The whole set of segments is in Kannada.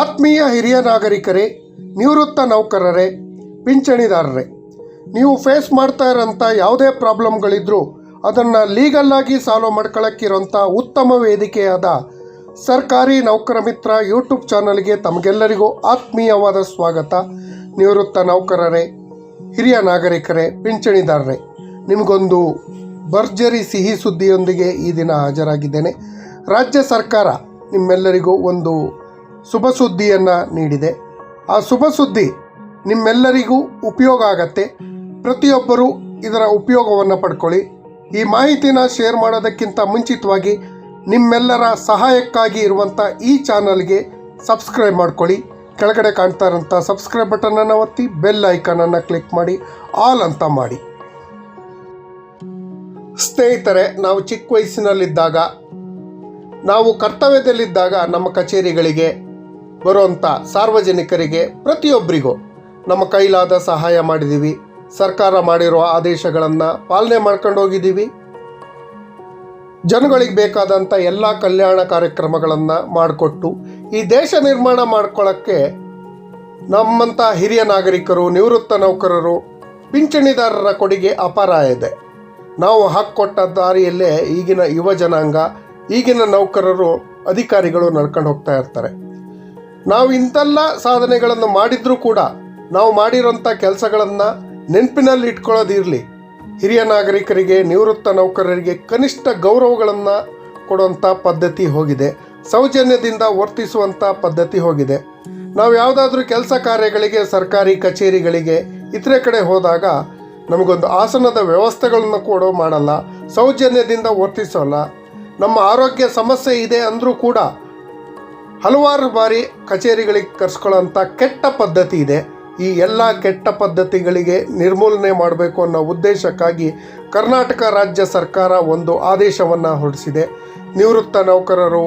ಆತ್ಮೀಯ ಹಿರಿಯ ನಾಗರಿಕರೇ, ನಿವೃತ್ತ ನೌಕರರೇ, ಪಿಂಚಣಿದಾರರೇ, ನೀವು ಫೇಸ್ ಮಾಡ್ತಾ ಇರೋಂಥ ಯಾವುದೇ ಪ್ರಾಬ್ಲಮ್ಗಳಿದ್ರೂ ಅದನ್ನು ಲೀಗಲ್ಲಾಗಿ ಸಾಲ್ವ್ ಮಾಡ್ಕೊಳ್ಳೋಕ್ಕಿರೋಂಥ ಉತ್ತಮ ವೇದಿಕೆಯಾದ ಸರ್ಕಾರಿ ನೌಕರ ಮಿತ್ರ ಯೂಟ್ಯೂಬ್ ಚಾನಲ್ಗೆ ತಮಗೆಲ್ಲರಿಗೂ ಆತ್ಮೀಯವಾದ ಸ್ವಾಗತ. ನಿವೃತ್ತ ನೌಕರರೇ, ಹಿರಿಯ ನಾಗರಿಕರೇ, ಪಿಂಚಣಿದಾರರೇ, ನಿಮಗೊಂದು ಭರ್ಜರಿ ಸಿಹಿ ಸುದ್ದಿಯೊಂದಿಗೆ ಈ ದಿನ ಹಾಜರಾಗಿದ್ದೇನೆ. ರಾಜ್ಯ ಸರ್ಕಾರ ನಿಮ್ಮೆಲ್ಲರಿಗೂ ಒಂದು ಶುಭ ಸುದ್ದಿಯನ್ನು ನೀಡಿದೆ. ಆ ಶುಭ ಸುದ್ದಿ ನಿಮ್ಮೆಲ್ಲರಿಗೂ ಉಪಯೋಗ ಆಗತ್ತೆ. ಪ್ರತಿಯೊಬ್ಬರೂ ಇದರ ಉಪಯೋಗವನ್ನು ಪಡ್ಕೊಳ್ಳಿ. ಈ ಮಾಹಿತಿನ ಶೇರ್ ಮಾಡೋದಕ್ಕಿಂತ ಮುಂಚಿತವಾಗಿ ನಿಮ್ಮೆಲ್ಲರ ಸಹಾಯಕ್ಕಾಗಿ ಇರುವಂಥ ಈ ಚಾನಲ್ಗೆ ಸಬ್ಸ್ಕ್ರೈಬ್ ಮಾಡ್ಕೊಳ್ಳಿ. ಕೆಳಗಡೆ ಕಾಣ್ತಾ ಇರೋಂಥ ಸಬ್ಸ್ಕ್ರೈಬ್ ಬಟನನ್ನು ಒತ್ತಿ, ಬೆಲ್ ಐಕನನ್ನು ಕ್ಲಿಕ್ ಮಾಡಿ, ಆಲ್ ಅಂತ ಮಾಡಿ. ಸ್ನೇಹಿತರೆ, ನಾವು ಚಿಕ್ಕ ವಯಸ್ಸಿನಲ್ಲಿದ್ದಾಗ, ನಾವು ಕರ್ತವ್ಯದಲ್ಲಿದ್ದಾಗ ನಮ್ಮ ಕಚೇರಿಗಳಿಗೆ ಬರುವಂಥ ಸಾರ್ವಜನಿಕರಿಗೆ ಪ್ರತಿಯೊಬ್ಬರಿಗೂ ನಮ್ಮ ಕೈಲಾದ ಸಹಾಯ ಮಾಡಿದ್ದೀವಿ ಸರ್ಕಾರ ಮಾಡಿರುವ ಆದೇಶಗಳನ್ನು ಪಾಲನೆ ಮಾಡ್ಕೊಂಡು ಹೋಗಿದ್ದೀವಿ ಜನಗಳಿಗೆ ಬೇಕಾದಂಥ ಎಲ್ಲ ಕಲ್ಯಾಣ ಕಾರ್ಯಕ್ರಮಗಳನ್ನು ಮಾಡಿಕೊಟ್ಟು ಈ ದೇಶ ನಿರ್ಮಾಣ ಮಾಡ್ಕೊಳ್ಳೋಕ್ಕೆ ನಮ್ಮಂಥ ಹಿರಿಯ ನಾಗರಿಕರು, ನಿವೃತ್ತ ನೌಕರರು, ಪಿಂಚಣಿದಾರರ ಕೊಡುಗೆ ಅಪಾರ ಇದೆ. ನಾವು ಹಾಕ್ಕೊಟ್ಟ ದಾರಿಯಲ್ಲೇ ಈಗಿನ ಯುವ ಜನಾಂಗ, ಈಗಿನ ನೌಕರರು, ಅಧಿಕಾರಿಗಳು ನಡ್ಕೊಂಡು ಹೋಗ್ತಾ ಇರ್ತಾರೆ. ನಾವು ಇಂಥೆಲ್ಲ ಸಾಧನೆಗಳನ್ನು ಮಾಡಿದ್ರೂ ಕೂಡ ನಾವು ಮಾಡಿರೋಂಥ ಕೆಲಸಗಳನ್ನು ನೆನಪಿನಲ್ಲಿ ಇಟ್ಕೊಳ್ಳೋದಿರಲಿ. ಹಿರಿಯ ನಾಗರಿಕರಿಗೆ, ನಿವೃತ್ತ ನೌಕರರಿಗೆ ಕನಿಷ್ಠ ಗೌರವಗಳನ್ನು ಕೊಡುವಂಥ ಪದ್ಧತಿ ಹೋಗಿದೆ. ಸೌಜನ್ಯದಿಂದ ವರ್ತಿಸುವಂಥ ಪದ್ಧತಿ ಹೋಗಿದೆ. ನಾವು ಯಾವುದಾದ್ರೂ ಕೆಲಸ ಕಾರ್ಯಗಳಿಗೆ, ಸರ್ಕಾರಿ ಕಚೇರಿಗಳಿಗೆ, ಇತರೆ ಕಡೆ ಹೋದಾಗ ನಮಗೊಂದು ಆಸನದ ವ್ಯವಸ್ಥೆಗಳನ್ನು ಕೂಡ ಮಾಡಲ್ಲ. ಸೌಜನ್ಯದಿಂದ ವರ್ತಿಸೋಲ್ಲ. ನಮ್ಮ ಆರೋಗ್ಯ ಸಮಸ್ಯೆ ಇದೆ ಅಂದರೂ ಕೂಡ ಹಲವಾರು ಬಾರಿ ಕಚೇರಿಗಳಿಗೆ ಕರೆಸ್ಕೊಳ್ಳೋಂಥ ಕೆಟ್ಟ ಪದ್ಧತಿ ಇದೆ. ಈ ಎಲ್ಲ ಕೆಟ್ಟ ಪದ್ಧತಿಗಳಿಗೆ ನಿರ್ಮೂಲನೆ ಮಾಡಬೇಕು ಅನ್ನೋ ಉದ್ದೇಶಕ್ಕಾಗಿ ಕರ್ನಾಟಕ ರಾಜ್ಯ ಸರ್ಕಾರ ಒಂದು ಆದೇಶವನ್ನು ಹೊರಡಿಸಿದೆ. ನಿವೃತ್ತ ನೌಕರರು,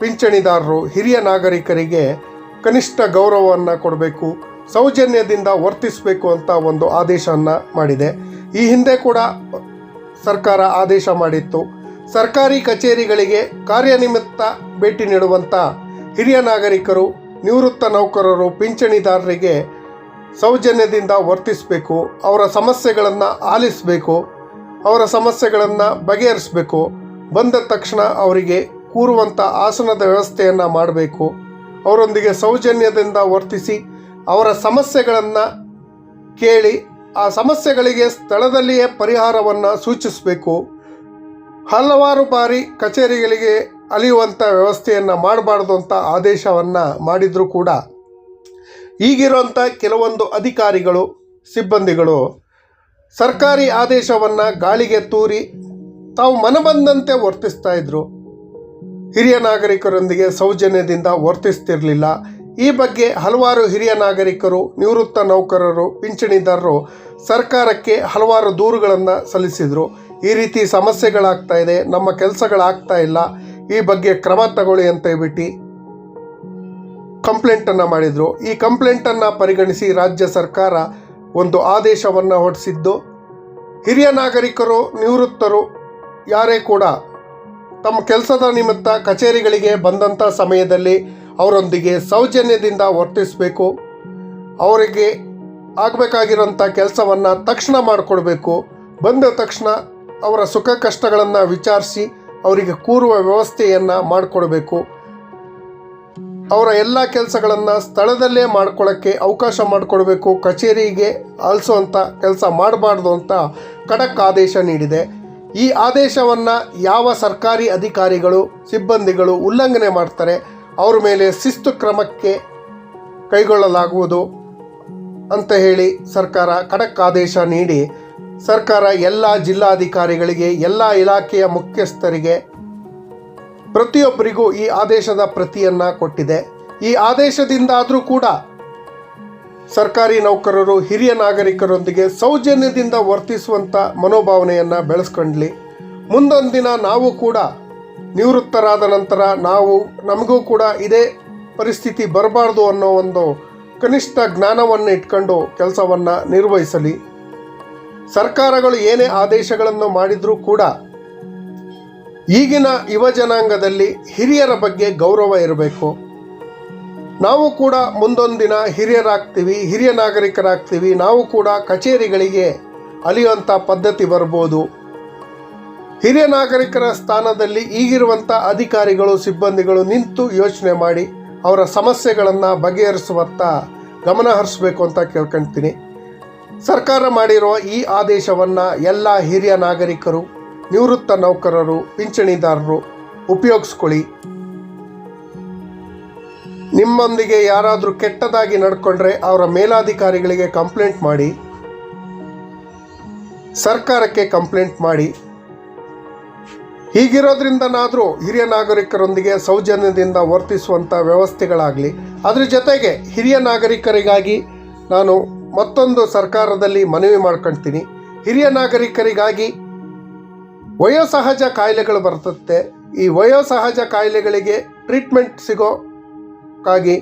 ಪಿಂಚಣಿದಾರರು, ಹಿರಿಯ ನಾಗರಿಕರಿಗೆ ಕನಿಷ್ಠ ಗೌರವವನ್ನು ಕೊಡಬೇಕು, ಸೌಜನ್ಯದಿಂದ ವರ್ತಿಸಬೇಕು ಅಂತ ಒಂದು ಆದೇಶವನ್ನು ಮಾಡಿದೆ. ಈ ಹಿಂದೆ ಕೂಡ ಸರ್ಕಾರ ಆದೇಶ ಮಾಡಿತ್ತು. ಸರ್ಕಾರಿ ಕಚೇರಿಗಳಿಗೆ ಕಾರ್ಯನಿಮಿತ್ತ ಭೇಟಿ ನೀಡುವಂಥ ಹಿರಿಯ ನಾಗರಿಕರು, ನಿವೃತ್ತ ನೌಕರರು, ಪಿಂಚಣಿದಾರರಿಗೆ ಸೌಜನ್ಯದಿಂದ ವರ್ತಿಸಬೇಕು, ಅವರ ಸಮಸ್ಯೆಗಳನ್ನು ಆಲಿಸಬೇಕು, ಅವರ ಸಮಸ್ಯೆಗಳನ್ನು ಬಗೆಹರಿಸಬೇಕು, ಬಂದ ತಕ್ಷಣ ಅವರಿಗೆ ಕೂರುವಂಥ ಆಸನದ ವ್ಯವಸ್ಥೆಯನ್ನು ಮಾಡಬೇಕು, ಅವರೊಂದಿಗೆ ಸೌಜನ್ಯದಿಂದ ವರ್ತಿಸಿ ಅವರ ಸಮಸ್ಯೆಗಳನ್ನು ಕೇಳಿ, ಆ ಸಮಸ್ಯೆಗಳಿಗೆ ಸ್ಥಳದಲ್ಲಿಯೇ ಪರಿಹಾರವನ್ನು ಸೂಚಿಸಬೇಕು. ಹಲವಾರು ಬಾರಿ ಕಚೇರಿಗಳಿಗೆ ಅಲಿಯುವಂಥ ವ್ಯವಸ್ಥೆಯನ್ನು ಮಾಡಬಾರ್ದು ಅಂತ ಆದೇಶವನ್ನು ಮಾಡಿದರೂ ಕೂಡ ಈಗಿರುವಂಥ ಕೆಲವೊಂದು ಅಧಿಕಾರಿಗಳು, ಸಿಬ್ಬಂದಿಗಳು ಸರ್ಕಾರಿ ಆದೇಶವನ್ನು ಗಾಳಿಗೆ ತೂರಿ ತಾವು ಮನಬಂದಂತೆ ವರ್ತಿಸ್ತಾ ಇದ್ರು. ಹಿರಿಯ ನಾಗರಿಕರೊಂದಿಗೆ ಸೌಜನ್ಯದಿಂದ ವರ್ತಿಸ್ತಿರಲಿಲ್ಲ. ಈ ಬಗ್ಗೆ ಹಲವಾರು ಹಿರಿಯ ನಾಗರಿಕರು, ನಿವೃತ್ತ ನೌಕರರು, ಪಿಂಚಣಿದಾರರು ಸರ್ಕಾರಕ್ಕೆ ಹಲವಾರು ದೂರುಗಳನ್ನು ಸಲ್ಲಿಸಿದರು. ಈ ರೀತಿ ಸಮಸ್ಯೆಗಳಾಗ್ತಾ ಇದೆ, ನಮ್ಮ ಕೆಲಸಗಳಾಗ್ತಾ ಇಲ್ಲ. ಈ ಬಗ್ಗೆ ಕ್ರಮ ತಗೊಳ್ಳಿ ಅಂತ ಹೇಳ್ಬಿಟ್ಟು ಕಂಪ್ಲೇಂಟನ್ನು ಮಾಡಿದರು. ಈ ಕಂಪ್ಲೇಂಟನ್ನು ಪರಿಗಣಿಸಿ ರಾಜ್ಯ ಸರ್ಕಾರ ಒಂದು ಆದೇಶವನ್ನು ಹೊರಡಿಸಿದ್ದು, ಹಿರಿಯ ನಾಗರಿಕರು, ನಿವೃತ್ತರು ಯಾರೇ ಕೂಡ ತಮ್ಮ ಕೆಲಸದ ನಿಮಿತ್ತ ಕಚೇರಿಗಳಿಗೆ ಬಂದಂಥ ಸಮಯದಲ್ಲಿ ಅವರೊಂದಿಗೆ ಸೌಜನ್ಯದಿಂದ ವರ್ತಿಸಬೇಕು. ಅವರಿಗೆ ಆಗಬೇಕಾಗಿರೋಂಥ ಕೆಲಸವನ್ನು ತಕ್ಷಣ ಮಾಡಿಕೊಡ್ಬೇಕು. ಬಂದ ತಕ್ಷಣ ಅವರ ಸುಖ ಕಷ್ಟಗಳನ್ನು ವಿಚಾರಿಸಿ ಅವರಿಗೆ ಕೂರುವ ವ್ಯವಸ್ಥೆಯನ್ನು ಮಾಡಿಕೊಡಬೇಕು. ಅವರ ಎಲ್ಲ ಕೆಲಸಗಳನ್ನು ಸ್ಥಳದಲ್ಲೇ ಮಾಡ್ಕೊಳ್ಳೋಕ್ಕೆ ಅವಕಾಶ ಮಾಡಿಕೊಡಬೇಕು. ಕಚೇರಿಗೆ ಆಲಿಸುವಂಥ ಕೆಲಸ ಮಾಡಬಾರ್ದು ಅಂತ ಖಡಕ್ ಆದೇಶ ನೀಡಿದೆ. ಈ ಆದೇಶವನ್ನು ಯಾವ ಸರ್ಕಾರಿ ಅಧಿಕಾರಿಗಳು, ಸಿಬ್ಬಂದಿಗಳು ಉಲ್ಲಂಘನೆ ಮಾಡ್ತಾರೆ, ಅವ್ರ ಮೇಲೆ ಶಿಸ್ತು ಕ್ರಮಕ್ಕೆ ಕೈಗೊಳ್ಳಲಾಗುವುದು ಅಂತ ಹೇಳಿ ಸರ್ಕಾರ ಖಡಕ್ ಆದೇಶ ನೀಡಿ ಸರ್ಕಾರ ಎಲ್ಲ ಜಿಲ್ಲಾಧಿಕಾರಿಗಳಿಗೆ, ಎಲ್ಲ ಇಲಾಖೆಯ ಮುಖ್ಯಸ್ಥರಿಗೆ ಪ್ರತಿಯೊಬ್ಬರಿಗೂ ಈ ಆದೇಶದ ಪ್ರತಿಯನ್ನು ಕೊಟ್ಟಿದೆ. ಈ ಆದೇಶದಿಂದಾದರೂ ಕೂಡ ಸರ್ಕಾರಿ ನೌಕರರು, ಹಿರಿಯ ನಾಗರಿಕರೊಂದಿಗೆ ಸೌಜನ್ಯದಿಂದ ವರ್ತಿಸುವಂಥ ಮನೋಭಾವನೆಯನ್ನು ಬೆಳೆಸ್ಕೊಂಡ್ಲಿ. ಮುಂದೊಂದು ದಿನ ನಾವು ಕೂಡ ನಿವೃತ್ತರಾದ ನಂತರ ನಾವು, ನಮಗೂ ಕೂಡ ಇದೇ ಪರಿಸ್ಥಿತಿ ಬರಬಾರ್ದು ಅನ್ನೋ ಒಂದು ಕನಿಷ್ಠ ಜ್ಞಾನವನ್ನು ಇಟ್ಕೊಂಡು ಕೆಲಸವನ್ನು ನಿರ್ವಹಿಸಲಿ. ಸರ್ಕಾರಗಳು ಏನೇ ಆದೇಶಗಳನ್ನು ಮಾಡಿದರೂ ಕೂಡ ಈಗಿನ ಯುವ ಜನಾಂಗದಲ್ಲಿ ಹಿರಿಯರ ಬಗ್ಗೆ ಗೌರವ ಇರಬೇಕು. ನಾವು ಕೂಡ ಮುಂದೊಂದು ದಿನ ಹಿರಿಯರಾಗ್ತೀವಿ, ಹಿರಿಯ ನಾಗರಿಕರಾಗ್ತೀವಿ. ನಾವು ಕೂಡ ಕಚೇರಿಗಳಿಗೆ ಅಲಿಯುವಂಥ ಪದ್ಧತಿ ಬರ್ಬೋದು. ಹಿರಿಯ ನಾಗರಿಕರ ಸ್ಥಾನದಲ್ಲಿ ಈಗಿರುವಂಥ ಅಧಿಕಾರಿಗಳು, ಸಿಬ್ಬಂದಿಗಳು ನಿಂತು ಯೋಚನೆ ಮಾಡಿ ಅವರ ಸಮಸ್ಯೆಗಳನ್ನು ಬಗೆಹರಿಸುವತ್ತ ಗಮನ ಹರಿಸಬೇಕು ಅಂತ ಕೇಳ್ಕೊಳ್ತೀನಿ ಸರ್ಕಾರ ಮಾಡಿರುವ ಈ ಆದೇಶವನ್ನು ಎಲ್ಲ ಹಿರಿಯ ನಾಗರಿಕರು, ನಿವೃತ್ತ ನೌಕರರು, ಪಿಂಚಣಿದಾರರು ಉಪಯೋಗಿಸ್ಕೊಳ್ಳಿ. ನಿಮ್ಮೊಂದಿಗೆ ಯಾರಾದರೂ ಕೆಟ್ಟದಾಗಿ ನಡ್ಕೊಂಡ್ರೆ ಅವರ ಮೇಲಾಧಿಕಾರಿಗಳಿಗೆ ಕಂಪ್ಲೇಂಟ್ ಮಾಡಿ. ಸರ್ಕಾರಕ್ಕೆ ಕಂಪ್ಲೇಂಟ್ ಮಾಡಿ. ಹೀಗಿರೋದ್ರಿಂದನಾದರೂ ಹಿರಿಯ ನಾಗರಿಕರೊಂದಿಗೆ ಸೌಜನ್ಯದಿಂದ ವರ್ತಿಸುವಂಥ ವ್ಯವಸ್ಥೆಗಳಾಗಲಿ. ಅದ್ರ ಜೊತೆಗೆ ಹಿರಿಯ ನಾಗರಿಕರಿಗಾಗಿ ನಾನು ಮತ್ತೊಂದು ಸರ್ಕಾರದಲ್ಲಿ ಮನವಿ ಮಾಡ್ಕೊಳ್ತೀನಿ ಹಿರಿಯ ನಾಗರಿಕರಿಗಾಗಿ ವಯೋಸಹಜ ಕಾಯಿಲೆಗಳು ಬರ್ತತ್ತೆ. ಈ ವಯೋಸಹಜ ಕಾಯಿಲೆಗಳಿಗೆ ಟ್ರೀಟ್ಮೆಂಟ್ ಸಿಗೋಕ್ಕಾಗಿ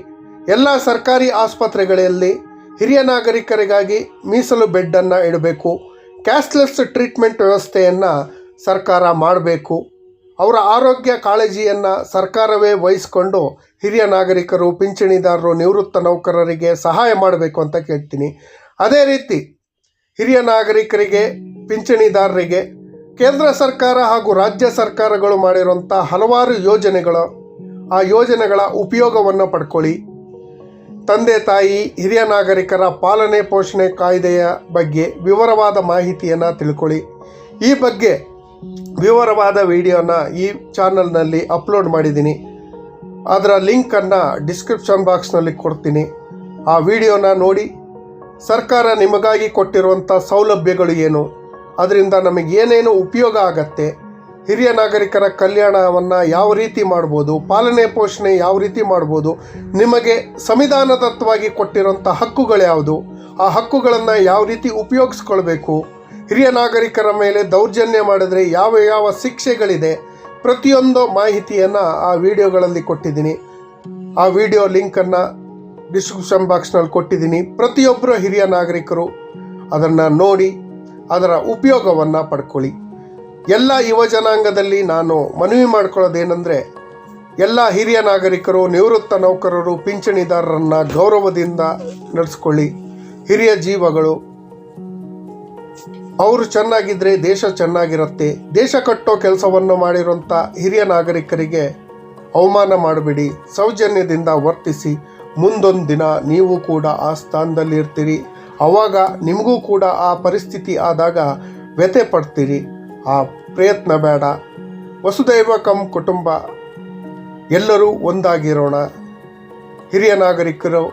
ಎಲ್ಲ ಸರ್ಕಾರಿ ಆಸ್ಪತ್ರೆಗಳಲ್ಲಿ ಹಿರಿಯ ನಾಗರಿಕರಿಗಾಗಿ ಮೀಸಲು ಬೆಡ್ಡನ್ನು ಇಡಬೇಕು. ಕ್ಯಾಶ್ಲೆಸ್ ಟ್ರೀಟ್ಮೆಂಟ್ ವ್ಯವಸ್ಥೆಯನ್ನು ಸರ್ಕಾರ ಮಾಡಬೇಕು. ಅವರ ಆರೋಗ್ಯ ಕಾಳಜಿಯನ್ನು ಸರ್ಕಾರವೇ ವಹಿಸಿಕೊಂಡು ಹಿರಿಯ ನಾಗರಿಕರು, ಪಿಂಚಣಿದಾರರು, ನಿವೃತ್ತ ನೌಕರರಿಗೆ ಸಹಾಯ ಮಾಡಬೇಕು ಅಂತ ಕೇಳ್ತೀನಿ. ಅದೇ ರೀತಿ ಹಿರಿಯ ನಾಗರಿಕರಿಗೆ, ಪಿಂಚಣಿದಾರರಿಗೆ, ಕೇಂದ್ರ ಸರ್ಕಾರ ಹಾಗೂ ರಾಜ್ಯ ಸರ್ಕಾರಗಳು ಮಾಡಿರುವಂಥ ಹಲವಾರು ಯೋಜನೆಗಳು, ಆ ಯೋಜನೆಗಳ ಉಪಯೋಗವನ್ನು ಪಡ್ಕೊಳ್ಳಿ. ತಂದೆ, ತಾಯಿ, ಹಿರಿಯ ನಾಗರಿಕರ ಪಾಲನೆ ಪೋಷಣೆ ಕಾಯ್ದೆಯ ಬಗ್ಗೆ ವಿವರವಾದ ಮಾಹಿತಿಯನ್ನು ತಿಳ್ಕೊಳ್ಳಿ. ಈ ಬಗ್ಗೆ ವಿವರವಾದ ವಿಡಿಯೋನ ಈ ಚಾನಲ್ನಲ್ಲಿ ಅಪ್ಲೋಡ್ ಮಾಡಿದ್ದೀನಿ. ಅದರ ಲಿಂಕನ್ನು ಡಿಸ್ಕ್ರಿಪ್ಷನ್ ಬಾಕ್ಸ್ನಲ್ಲಿ ಕೊಡ್ತೀನಿ. ಆ ವಿಡಿಯೋನ ನೋಡಿ. ಸರ್ಕಾರ ನಿಮಗಾಗಿ ಕೊಟ್ಟಿರುವಂಥ ಸೌಲಭ್ಯಗಳು ಏನು? ಅದರಿಂದ ನಮಗೆ ಏನೇನು ಉಪಯೋಗ ಆಗತ್ತೆ? ಹಿರಿಯ ನಾಗರಿಕರ ಕಲ್ಯಾಣವನ್ನು ಯಾವ ರೀತಿ ಮಾಡ್ಬೋದು? ಪಾಲನೆ ಪೋಷಣೆ ಯಾವ ರೀತಿ ಮಾಡ್ಬೋದು? ನಿಮಗೆ ಸಂವಿಧಾನದತ್ತವಾಗಿ ಕೊಟ್ಟಿರುವಂಥ ಹಕ್ಕುಗಳು ಯಾವುದು? ಆ ಹಕ್ಕುಗಳನ್ನು ಯಾವ ರೀತಿ ಉಪಯೋಗಿಸ್ಕೊಳ್ಬೇಕು? ಹಿರಿಯ ನಾಗರಿಕರ ಮೇಲೆ ದೌರ್ಜನ್ಯ ಮಾಡಿದರೆ ಯಾವ ಯಾವ ಶಿಕ್ಷೆಗಳಿದೆ, ಪ್ರತಿಯೊಂದು ಮಾಹಿತಿಯನ್ನು ಆ ವಿಡಿಯೋಗಳಲ್ಲಿ ಕೊಟ್ಟಿದ್ದೀನಿ. ಆ ವಿಡಿಯೋ ಲಿಂಕನ್ನು ಡಿಸ್ಕ್ರಿಪ್ಷನ್ ಬಾಕ್ಸ್ನಲ್ಲಿ ಕೊಟ್ಟಿದ್ದೀನಿ. ಪ್ರತಿಯೊಬ್ಬರು ಹಿರಿಯ ನಾಗರಿಕರು ಅದನ್ನು ನೋಡಿ, ಅದರ ಉಪಯೋಗವನ್ನು ಪಡ್ಕೊಳ್ಳಿ. ಎಲ್ಲ ಯುವ ಜನಾಂಗದಲ್ಲಿ ನಾನು ಮನವಿ ಮಾಡ್ಕೊಳ್ಳೋದೇನೆಂದರೆ, ಎಲ್ಲ ಹಿರಿಯ ನಾಗರಿಕರು, ನಿವೃತ್ತ ನೌಕರರು, ಪಿಂಚಣಿದಾರರನ್ನು ಗೌರವದಿಂದ ನಡೆಸ್ಕೊಳ್ಳಿ. ಹಿರಿಯ ಜೀವಗಳು ಅವರು ಚೆನ್ನಾಗಿದ್ದರೆ ದೇಶ ಚೆನ್ನಾಗಿರುತ್ತೆ, ದೇಶ ಕಟ್ಟೋ ಕೆಲಸವನ್ನು ಮಾಡಿರುವಂಥ ಹಿರಿಯ ನಾಗರಿಕರಿಗೆ ಅವಮಾನ ಮಾಡಬೇಡಿ, ಸೌಜನ್ಯದಿಂದ ವರ್ತಿಸಿ, ಮುಂದೊಂದು ದಿನ ನೀವು ಕೂಡ ಆ ಸ್ಥಾನದಲ್ಲಿ ಇರ್ತೀರಿ. ಆವಾಗ ನಿಮಗೂ ಕೂಡ ಆ ಪರಿಸ್ಥಿತಿ ಆದಾಗ ವ್ಯಥೆ ಪಡ್ತೀರಿ. ಆ ಪ್ರಯತ್ನ ಬೇಡ. ವಸುದೈವ ಕಂ ಕುಟುಂಬ, ಎಲ್ಲರೂ ಒಂದಾಗಿರೋಣ. ಹಿರಿಯ ನಾಗರಿಕರು,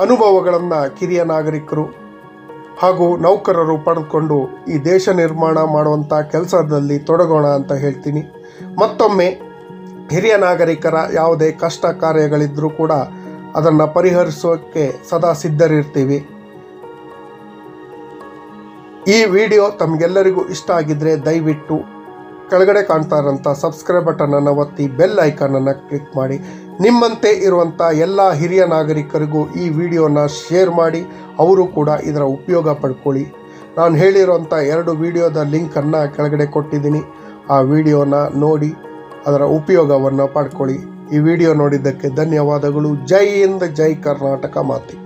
ಅನುಭವಗಳನ್ನು ಕಿರಿಯ ನಾಗರಿಕರು ಹಾಗೂ ನೌಕರರು ಪಡೆದುಕೊಂಡು ಈ ದೇಶ ನಿರ್ಮಾಣ ಮಾಡುವಂಥ ಕೆಲಸದಲ್ಲಿ ತೊಡಗೋಣ ಅಂತ ಹೇಳ್ತೀನಿ. ಮತ್ತೊಮ್ಮೆ ಹಿರಿಯ ನಾಗರಿಕರ ಯಾವುದೇ ಕಷ್ಟ ಕಾರ್ಯಗಳಿದ್ದರೂ ಕೂಡ ಅದನ್ನು ಪರಿಹರಿಸೋಕ್ಕೆ ಸದಾ ಸಿದ್ಧರಿರ್ತೀವಿ. ಈ ವಿಡಿಯೋ ತಮಗೆಲ್ಲರಿಗೂ ಇಷ್ಟ ಆಗಿದ್ದರೆ ದಯವಿಟ್ಟು ಕೆಳಗಡೆ ಕಾಣ್ತಾ ಇರೋಂಥ ಸಬ್ಸ್ಕ್ರೈಬ್ ಬಟನನ್ನು ಒತ್ತಿ ಬೆಲ್ ಐಕಾನನ್ನು ಕ್ಲಿಕ್ ಮಾಡಿ. ನಿಮ್ಮಂತೆ ಇರುವಂಥ ಎಲ್ಲ ಹಿರಿಯ ನಾಗರಿಕರಿಗೂ ಈ ವಿಡಿಯೋನ ಶೇರ್ ಮಾಡಿ, ಅವರು ಕೂಡ ಇದರ ಉಪಯೋಗ ಪಡ್ಕೊಳ್ಳಿ. ನಾನು ಹೇಳಿರುವಂಥ ಎರಡು ವಿಡಿಯೋದ ಲಿಂಕನ್ನು ಕೆಳಗಡೆ ಕೊಟ್ಟಿದ್ದೀನಿ. ಆ ವಿಡಿಯೋನ ನೋಡಿ, ಅದರ ಉಪಯೋಗವನ್ನು ಪಡ್ಕೊಳ್ಳಿ. ಈ ವಿಡಿಯೋ ನೋಡಿದ್ದಕ್ಕೆ ಧನ್ಯವಾದಗಳು. ಜೈ ಹಿಂದ್, ಜೈ ಕರ್ನಾಟಕ ಮಾತೆ.